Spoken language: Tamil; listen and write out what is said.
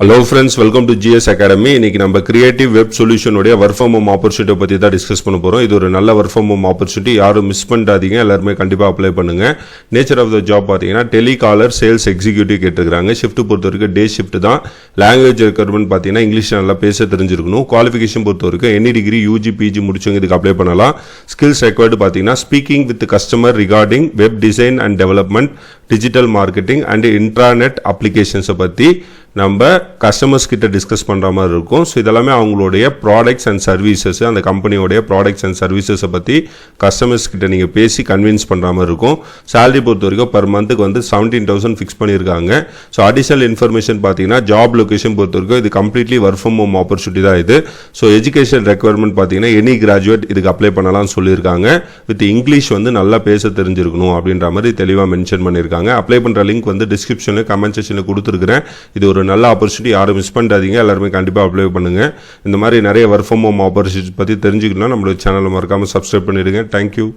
Hello friends welcome to GS academy இன்னைக்கு நம்ம கிரியேட்டிவ் வெப் சொல்யூஷனுடைய ஒர்க் ஃப்ரம் ஹோம் ஆப்பர்ச்சுனிட்டி பற்றி தான் டிஸ்கஸ் பண்ண போகிறோம் இது ஒரு நல்ல ஒர்க் ஃப்ரம் ஹோம் ஆப்பர்ச்சுனிட்டி யாரும் மிஸ் பண்ணாதீங்க எல்லாருமே கண்டிப்பாக அப்ளை பண்ணுங்கள் நேச்சர் ஆஃப் த ஜாப் பார்த்தீங்கன்னா டெலிகாலர் சேல்ஸ் எக்ஸிக்யூட்டிவ் கேட்டிருக்காங்க ஷிஃப்ட் பொறுத்த வரைக்கும் டே ஷிஃப்ட் தான். லாங்குவேஜ் ரெக்குவயர்மெண்ட் பார்த்தீங்கன்னா இங்கிலீஷ் நல்லா பேச தெரிஞ்சிருக்கணும். குவாலிஃபிகேஷன் பொறுத்த வரைக்கும் எனி டிகிரி யூஜி பிஜி முடிச்சவங்க இதுக்கு அப்ளை பண்ணலாம். ஸ்கில்ஸ் ரெக்வயர்டு பார்த்தீங்கன்னா speaking with customer regarding web design and development digital marketing and intranet அப்ளிகேஷன்ஸை பற்றி நம்ம கஸ்டமர்ஸ் கிட்ட டிஸ்கஸ் பண்ணுற மாதிரி இருக்கும். ஸோ இதெல்லாமே அவங்களுடைய ப்ராடக்ட்ஸ் அண்ட் சர்வீசஸ் அந்த கம்பெனியோடைய ப்ராடக்ட்ஸ் அண்ட் சர்வீசஸை பற்றி கஸ்டமர்ஸ் கிட்ட நீங்கள் பேசி கன்வின்ஸ் பண்ணுற மாதிரி இருக்கும். சேலரி பொறுத்த வரைக்கும் பர் மந்த்துக்கு வந்து செவன்டீன் தௌசண்ட் ஃபிக்ஸ் பண்ணியிருக்காங்க ஸோ அடிஷனல் இன்ஃபர்மேஷன் பார்த்தீங்கன்னா ஜாப் லொகேஷன் பொறுத்த வரைக்கும் இது completely work from home opportunity தான் இது. ஸோ எஜுகேஷன் ரெக்குவயர்மெண்ட் பார்த்தீங்கன்னா எனி கிராஜுவேட் இதுக்கு அப்ளை பண்ணலாம்னு சொல்லியிருக்காங்க. வித் இங்கிலீஷ் வந்து நல்லா பேச தெரிஞ்சிருக்கணும் அப்படின்ற மாதிரி தெளிவாக மென்ஷன் பண்ணியிருக்காங்க. அப்ளை பண்ணுற லிங்க் வந்து டிஸ்கிரிப்ஷனில் கமெண்ட் செக்ஷனில் கொடுத்துருக்குறேன். இது ஒரு நல்ல ஆப்பர்ச்சுனிட்டி யாரும் மிஸ் பண்ணாதீங்க எல்லாருமே கண்டிப்பாக அப்ளை பண்ணுங்க. இந்த மாதிரி நிறைய ஒர்க் ஃப்ரம் ஹோம் ஆப்பர்ச்சுனிட்டி பற்றி தெரிஞ்சுக்கணும்னா நம்மளோட சேனலை மறக்காமல் சப்ஸ்கிரைப் பண்ணிடுங்க. தேங்க்யூ